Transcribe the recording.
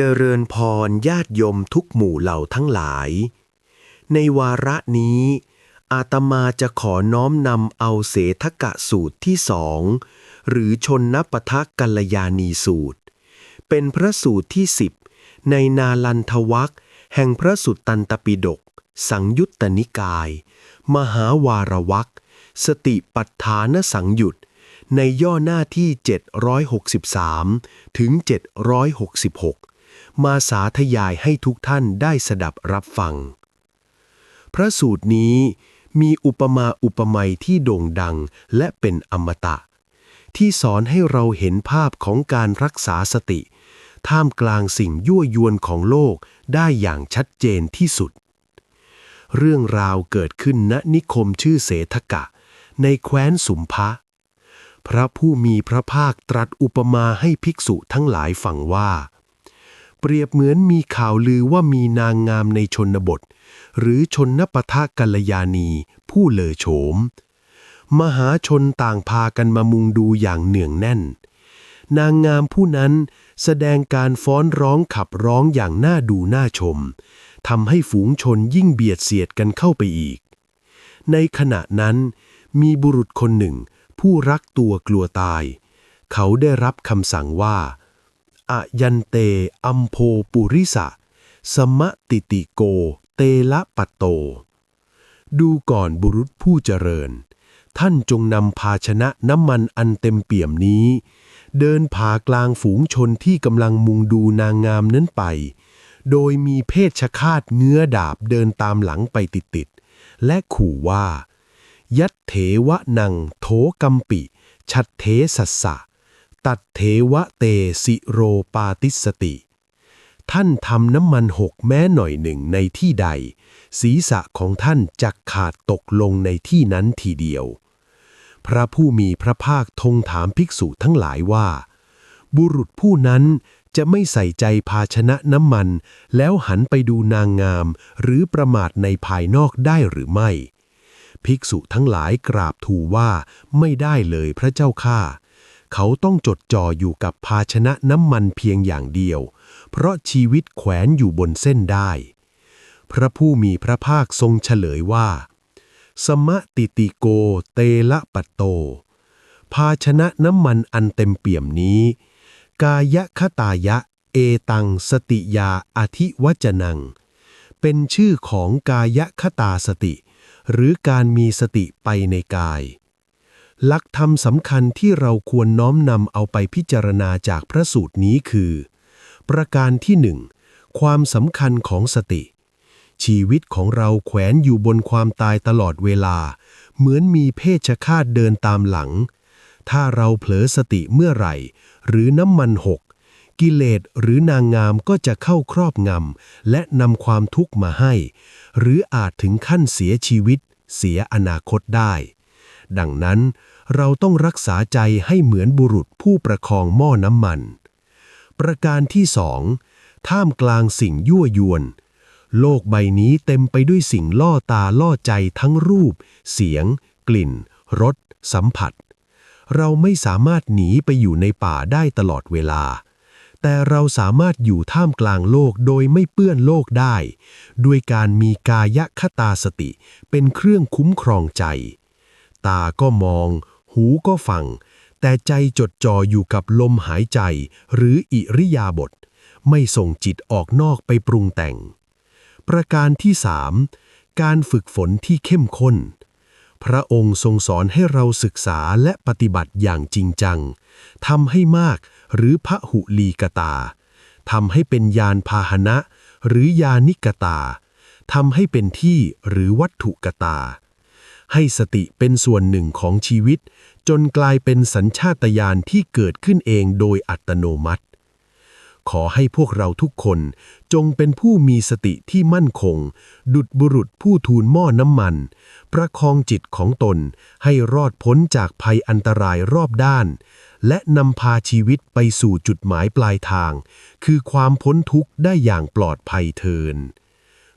จริญพรญาติโยมทุกหมู่เหล่าทั้งหลาย ในวาระนี้ อาตมาจะขอน้อมนำเอาเสทกะสูตรที่สองหรือชนนปทะกัลยาณีสูตร เป็นพระสูตรที่สิบในนาลันทวักแห่งพระสุตตันตปิฎกสังยุตตนิกาย มหาวารวักสติปัฏฐานสังยุตในย่อหน้าที่ 763 ถึง 766 มาสาธยายให้ทุกท่านได้สดับรับฟัง พระสูตรนี้มีอุปมาอุปไมยที่โด่งดังและเป็นอมตะ ที่สอนให้เราเห็นภาพของการรักษาสติ ท่ามกลางสิ่งยั่วยวนของโลกได้อย่างชัดเจนที่สุด เรื่องราวเกิดขึ้นณนิคมชื่อเสทกะ ในแคว้นสุมพะ พระผู้มีพระภาคตรัสอุปมาให้ภิกษุทั้งหลายฟังว่า เปรียบเหมือนมีข่าวลือว่ามีนางงามในชนบท หรือชนปทะกัลยาณี ผู้เลอโฉม มหาชนต่างพากันมามุงดูอย่างเนื่องแน่น นางงามผู้นั้นแสดงการฟ้อนร้องขับร้องอย่างน่าดูน่าชมทำให้ฝูงชนยิ่งเบียดเสียดกันเข้าไปอีก ในขณะนั้น มีบุรุษคนหนึ่ง ผู้รักตัวกลัวตาย เขาได้รับคำสั่งว่า อะยันเต อัมโพปุริสะ สมะติติโก เตละปัตโต ดูก่อนบุรุษผู้เจริญ ท่านจงนำภาชนะน้ำมันอันเต็มเปี่ยมนี้ เดินผ่ากลางฝูงชนที่กำลังมุงดูนางงามนั้นไป โดยมีเพศชฆาตเงื้อดาบเดินตามหลังไปติดๆ และขู่ว่า ยัตเถวะนังโถกัมปิ ชัดเทสัสสะ ตัดเทวะเตสิโรปาติสติ ท่านทำน้ำมันหกแม้หน่อยหนึ่งในที่ใด ศีรษะของท่านจะขาดตกลงในที่นั้นทีเดียว พระผู้มีพระภาคทรงถามภิกษุทั้งหลายว่า บุรุษผู้นั้นจะไม่ใส่ใจภาชนะน้ำมัน แล้วหันไปดูนางงาม หรือประมาทในภายนอกได้หรือไม่ ภิกษุทั้งหลายกราบทูลว่าไม่ได้เลยพระเจ้าข้า เขาต้องจดจ่ออยู่กับภาชนะน้ำมันเพียงอย่างเดียว เพราะชีวิตแขวนอยู่บนเส้นได้ พระผู้มีพระภาคทรงเฉลยว่า สมะติติโกเตละปัตโต ภาชนะน้ำมันอันเต็มเปี่ยมนี้ กายคตายะ เอตังสติยาอธิวจนัง เป็นชื่อของกายคตาสติ หรือการมีสติไปในกาย หลักธรรมสำคัญที่เราควรน้อมนำเอาไปพิจารณาจากพระสูตรนี้คือ ประการที่หนึ่งความสำคัญของสติ ชีวิตของเราแขวนอยู่บนความตายตลอดเวลา เหมือนมีเพศชฆาตเดินตามหลัง ถ้าเราเผลอสติเมื่อไหร่ หรือน้ำมันหก กิเลสหรือนางงามก็จะเข้าครอบงำและนำความทุกข์มาให้ หรืออาจถึงขั้นเสียชีวิต เสียอนาคตได้ ดังนั้น เราต้องรักษาใจให้เหมือนบุรุษผู้ประคองหม้อน้ำมัน ประการที่สองท่ามกลางสิ่งยั่วยวน โลกใบนี้เต็มไปด้วยสิ่งล่อตาล่อใจทั้งรูป เสียง กลิ่น รส สัมผัส เราไม่สามารถหนีไปอยู่ในป่าได้ตลอดเวลา แต่เราสามารถอยู่ท่ามกลางโลกโดยไม่เปื้อนโลกได้ ด้วยการมีกายคตาสติเป็นเครื่องคุ้มครองใจ ตาก็มอง หูก็ฟัง แต่ใจจดจ่ออยู่กับลมหายใจ หรืออิริยาบถไม่ส่งจิตออกนอกไปปรุงแต่ง ประการที่สามการฝึกฝนที่เข้มข้น พระองค์ทรงสอนให้เราศึกษาและปฏิบัติอย่างจริงจังทำให้มากหรือพระหุลีกตาทำให้เป็นยานพาหนะ หรือยานิกตาทำให้เป็นที่หรือวัตถุกตา ให้สติเป็นส่วนหนึ่งของชีวิต จนกลายเป็นสัญชาตญาณที่เกิดขึ้นเองโดยอัตโนมัติ ขอให้พวกเราทุกคนจงเป็นผู้มีสติที่มั่นคง ดุดบุรุษผู้ทูลหม้อน้ำมัน ประคองจิตของตนให้รอดพ้นจากภัยอันตรายรอบด้าน และนำพาชีวิตไปสู่จุดหมายปลายทาง คือความพ้นทุกข์ได้อย่างปลอดภัยเทิน